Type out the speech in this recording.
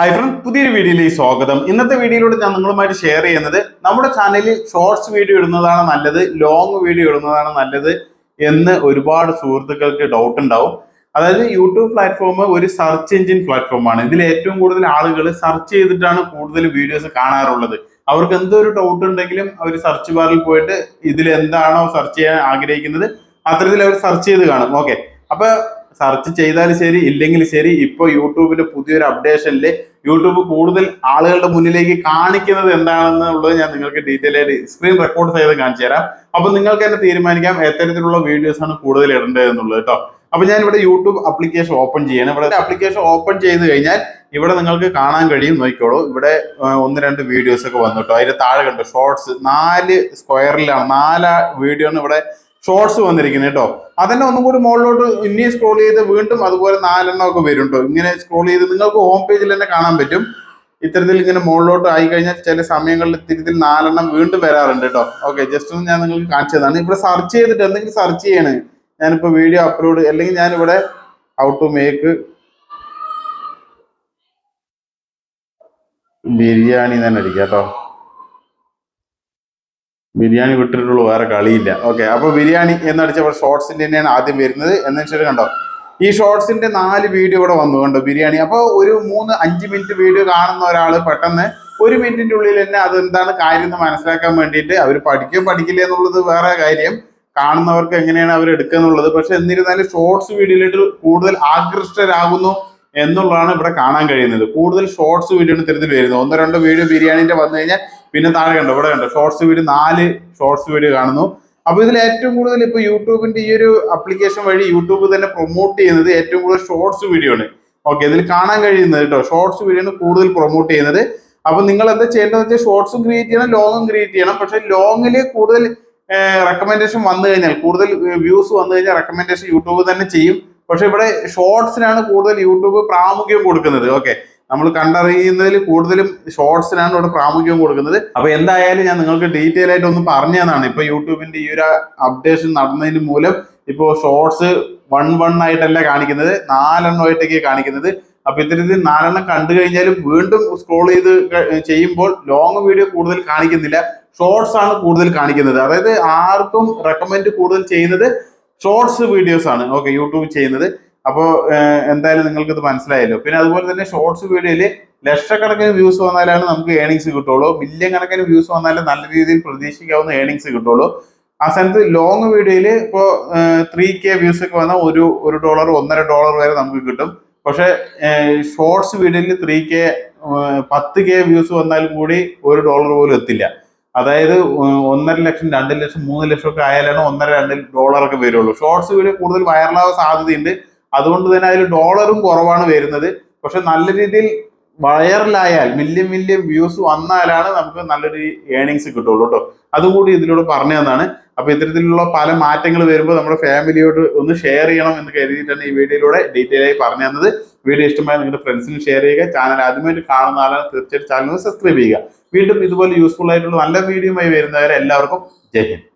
Hi front പുതിയൊരു വീഡിയോയിലേക്ക് സ്വാഗതം. ഇന്നത്തെ വീഡിയോയിലൂടെ ഞാൻ നിങ്ങളുമായിട്ട് ഷെയർ ചെയ്യുന്നത് നമ്മുടെ ചാനലിൽ ഷോർട്സ് വീഡിയോ ഇടുന്നതാണ് നല്ലത് ലോങ് വീഡിയോ ഇടുന്നതാണ് നല്ലത് എന്ന് ഒരുപാട് സുഹൃത്തുക്കൾക്ക് ഡൗട്ട് ഉണ്ടാവും. അതായത് യൂട്യൂബ് പ്ലാറ്റ്ഫോം ഒരു സെർച്ച് എഞ്ചിൻ പ്ലാറ്റ്ഫോമാണ് ഇതിൽ ഏറ്റവും കൂടുതൽ ആളുകൾ സെർച്ച് ചെയ്തിട്ടാണ് കൂടുതൽ വീഡിയോസ് കാണാറുള്ളത്. അവർക്ക് എന്തൊരു ഡൗട്ട് ഉണ്ടെങ്കിലും അവർ സെർച്ച് ബാറിൽ പോയിട്ട് ഇതിൽ എന്താണോ സെർച്ച് ചെയ്യാൻ ആഗ്രഹിക്കുന്നത് അത്തരത്തിൽ അവർ സെർച്ച് ചെയ്ത് കാണും. ഓക്കെ അപ്പൊ സെർച്ച് ചെയ്താൽ ശരി ഇല്ലെങ്കിൽ ശരി. ഇപ്പൊ യൂട്യൂബിൽ പുതിയൊരു അപ്ഡേഷനിൽ യൂട്യൂബ് കൂടുതൽ ആളുകളുടെ മുന്നിലേക്ക് കാണിക്കുന്നത് എന്താണെന്നുള്ളത് ഞാൻ നിങ്ങൾക്ക് ഡീറ്റെയിൽ ആയിട്ട് സ്ക്രീൻ റെക്കോർഡ് ചെയ്ത് കാണിച്ചു തരാം. അപ്പൊ നിങ്ങൾക്ക് തന്നെ തീരുമാനിക്കാം എത്തരത്തിലുള്ള വീഡിയോസ് ആണ് കൂടുതൽ ഇടേണ്ടത് എന്നുള്ളത് കേട്ടോ. അപ്പൊ ഞാൻ ഇവിടെ യൂട്യൂബ് ആപ്ലിക്കേഷൻ ഓപ്പൺ ചെയ്യണം. ഇവിടെ ആപ്ലിക്കേഷൻ ഓപ്പൺ ചെയ്ത് കഴിഞ്ഞാൽ ഇവിടെ നിങ്ങൾക്ക് കാണാൻ കഴിയും. നോക്കിക്കോളൂ. ഇവിടെ ഒന്ന് രണ്ട് വീഡിയോസ് ഒക്കെ വന്നു കേട്ടോ. അതിന്റെ താഴെ കണ്ടു? ഷോർട്സ് നാല് സ്ക്വയറിലാണ് നാല് വീഡിയോ ഇവിടെ ഷോർട്സ് വന്നിരിക്കുന്നത് കേട്ടോ. അതന്നെ ഒന്നും കൂടി മുകളിലോട്ട് ഇനിയും സ്ക്രോൾ ചെയ്ത് വീണ്ടും അതുപോലെ നാലെണ്ണം ഒക്കെ വരും കേട്ടോ. ഇങ്ങനെ സ്ക്രോൾ ചെയ്ത് നിങ്ങൾക്ക് ഹോം പേജിൽ തന്നെ കാണാൻ പറ്റും. ഇത്തരത്തിൽ ഇങ്ങനെ മുകളിലോട്ട് ആയി കഴിഞ്ഞാൽ ചില സമയങ്ങളിൽ ഇത്തരത്തിൽ നാലെണ്ണം വീണ്ടും വരാറുണ്ട് കേട്ടോ. ഓക്കെ ജസ്റ്റ് ഒന്ന് ഞാൻ നിങ്ങൾക്ക് കാണിച്ചതാണ് ഇവിടെ സെർച്ച് ചെയ്തിട്ട് എന്തെങ്കിലും സെർച്ച് ചെയ്യണേ. ഞാനിപ്പോൾ വീഡിയോ അപ്ലോഡ് അല്ലെങ്കിൽ ഞാനിവിടെ ഹൗ ടു മേക്ക് ബിരിയാണി തന്നെ അടിക്കാം കേട്ടോ. ബിരിയാണി വിട്ടിട്ടുള്ളൂ വേറെ കളിയില്ല. ഓക്കെ അപ്പോൾ ബിരിയാണി എന്നടിച്ചപ്പോൾ ഷോർട്സിന്റെ തന്നെയാണ് ആദ്യം വരുന്നത്. എന്ന് വെച്ചാൽ കണ്ടോ ഈ ഷോർട്സിന്റെ നാല് വീഡിയോ ഇവിടെ വന്നു കണ്ടോ ബിരിയാണി. അപ്പോൾ ഒരു മൂന്ന് അഞ്ച് മിനിറ്റ് വീഡിയോ കാണുന്ന ഒരാൾ പെട്ടെന്ന് ഒരു മിനിറ്റിന്റെ ഉള്ളിൽ തന്നെ അതെന്താണ് കാര്യം എന്ന് മനസ്സിലാക്കാൻ വേണ്ടിയിട്ട് അവർ പഠിക്കുകയും പഠിക്കില്ല എന്നുള്ളത് വേറെ കാര്യം. കാണുന്നവർക്ക് എങ്ങനെയാണ് അവർ എടുക്കുക എന്നുള്ളത്. പക്ഷെ എന്നിരുന്നാലും ഷോർട്സ് വീഡിയോയിലിട്ട് കൂടുതൽ ആകൃഷ്ടരാകുന്നു. എന്നുള്ളതാണ് ഇവിടെ കാണാൻ കഴിയുന്നത്. കൂടുതൽ ഷോർട്സ് വീഡിയോ ഇത്തരത്തിൽ വരുന്നത്. ഒന്നോ രണ്ടോ വീഡിയോ ബിരിയാണിന്റെ വന്നു കഴിഞ്ഞാൽ പിന്നെ താഴെ കണ്ടു? ഇവിടെ കണ്ടു? ഷോർട്സ് വീഡിയോ നാല് ഷോർട്സ് വീഡിയോ കാണുന്നു. അപ്പൊ ഇതിൽ ഏറ്റവും കൂടുതൽ ഇപ്പൊ യൂട്യൂബിന്റെ ഈ ഒരു അപ്ലിക്കേഷൻ വഴി യൂട്യൂബ് തന്നെ പ്രൊമോട്ട് ചെയ്യുന്നത് ഏറ്റവും കൂടുതൽ ഷോർട്സ് വീഡിയോ ആണ്. ഓക്കെ ഇതിൽ കാണാൻ കഴിയുന്നത് കേട്ടോ. ഷോർട്സ് വീഡിയോ ആണ് കൂടുതൽ പ്രൊമോട്ട് ചെയ്യുന്നത്. അപ്പൊ നിങ്ങൾ എന്താ ചെയ്യേണ്ടതെന്ന് വെച്ചാൽ ഷോർട്സും ക്രിയേറ്റ് ചെയ്യണം ലോങ്ങും ക്രിയേറ്റ് ചെയ്യണം. പക്ഷെ ലോങ്ങിൽ കൂടുതൽ റെക്കമെൻഡേഷൻ വന്നു കഴിഞ്ഞാൽ കൂടുതൽ വ്യൂസ് വന്നു കഴിഞ്ഞാൽ റെക്കമെൻഡേഷൻ യൂട്യൂബ് തന്നെ ചെയ്യും. പക്ഷെ ഇവിടെ ഷോർട്സിനാണ് കൂടുതൽ യൂട്യൂബ് പ്രാമുഖ്യം കൊടുക്കുന്നത്. ഓക്കെ നമ്മൾ കണ്ടറിയുന്നതിൽ കൂടുതലും ഷോർട്സിനാണ് ഇവിടെ പ്രാമുഖ്യം കൊടുക്കുന്നത്. അപ്പൊ എന്തായാലും ഞാൻ നിങ്ങൾക്ക് ഡീറ്റെയിൽ ആയിട്ട് ഒന്ന് പറഞ്ഞതാണ്. ഇപ്പൊ യൂട്യൂബിന്റെ ഈ ഒരു അപ്ഡേഷൻ നടന്നതിന് മൂലം ഇപ്പോ ഷോർട്സ് വൺ വൺ ആയിട്ടല്ല കാണിക്കുന്നത്. നാലെണ്ണമായിട്ടൊക്കെ കാണിക്കുന്നത്. അപ്പൊ ഇത്തരത്തിൽ നാലെണ്ണം കണ്ടു കഴിഞ്ഞാലും വീണ്ടും സ്ക്രോൾ ചെയ്ത് ചെയ്യുമ്പോൾ ലോങ് വീഡിയോ കൂടുതൽ കാണിക്കുന്നില്ല. ഷോർട്സ് ആണ് കൂടുതൽ കാണിക്കുന്നത്. അതായത് ആർക്കും റെക്കമെൻഡ് കൂടുതൽ ചെയ്യുന്നത് ഷോർട്സ് വീഡിയോസ് ആണ്. ഓക്കെ യൂട്യൂബ് ചെയ്യുന്നത്. അപ്പോൾ എന്തായാലും നിങ്ങൾക്ക് ഇത് മനസ്സിലായല്ലോ. പിന്നെ അതുപോലെ തന്നെ ഷോർട്സ് വീഡിയോയിൽ ലക്ഷക്കണക്കിന് വ്യൂസ് വന്നാലാണ് നമുക്ക് ഏണിങ്സ് കിട്ടുള്ളൂ. മില്യൺ കണക്കിന് വ്യൂസ് വന്നാലും നല്ല രീതിയിൽ പ്രതീക്ഷിക്കാവുന്ന ഏണിങ്സ് കിട്ടുള്ളൂ. ആ സ്ഥാനത്ത് ലോങ് വീഡിയോയിൽ ഇപ്പോൾ ത്രീ കെ വ്യൂസ് ഒക്കെ വന്നാൽ ഒരു ഒരു ഡോളർ ഒന്നര ഡോളർ വരെ നമുക്ക് കിട്ടും. പക്ഷെ ഷോർട്സ് വീഡിയോയിൽ ത്രീ കെ പത്ത് കെ വ്യൂസ് വന്നാലും കൂടി ഒരു ഡോളർ പോലും എത്തില്ല. അതായത് ഒന്നര ലക്ഷം രണ്ട് ലക്ഷം മൂന്ന് ലക്ഷം ഒക്കെ ആയാലാണ് ഒന്നര രണ്ട് ഡോളർ ഒക്കെ വരുള്ളൂ. ഷോർട്സ് വീഡിയോ കൂടുതൽ വൈറലാവാൻ സാധ്യതയുണ്ട്. അതുകൊണ്ട് തന്നെ അതിൽ ഡോളറും കുറവാണ് വരുന്നത്. പക്ഷെ നല്ല രീതിയിൽ വൈറലായാൽ മില്യൺ മില്യൺ വ്യൂസ് വന്നാലാണ് നമുക്ക് നല്ലൊരു ഏണിങ്സ് കിട്ടുള്ളൂ കേട്ടോ അതുകൂടി ഇതിലൂടെ പറഞ്ഞു അപ്പൊ ഇത്തരത്തിലുള്ള പല മാറ്റങ്ങൾ വരുമ്പോൾ നമ്മുടെ ഫാമിലിയോട് ഒന്ന് ഷെയർ ചെയ്യണം എന്ന് കരുതിയിട്ടാണ് ഈ വീഡിയോയിലൂടെ ഡീറ്റെയിൽ ആയി പറഞ്ഞു തന്നത്. വീഡിയോ ഇഷ്ടമായ നിങ്ങളുടെ ഫ്രണ്ട്സിന് ഷെയർ ചെയ്യുക. ചാനൽ ആദ്യമായിട്ട് കാണുന്ന ആളാണ് തീർച്ചയായിട്ടും ചാനൽ സബ്സ്ക്രൈബ് ചെയ്യുക. വീണ്ടും ഇതുപോലെ യൂസ്ഫുൾ ആയിട്ടുള്ള നല്ല വീഡിയോ ആയി വരുന്നവരെ എല്ലാവർക്കും ജയ് ഹിന്ദ്.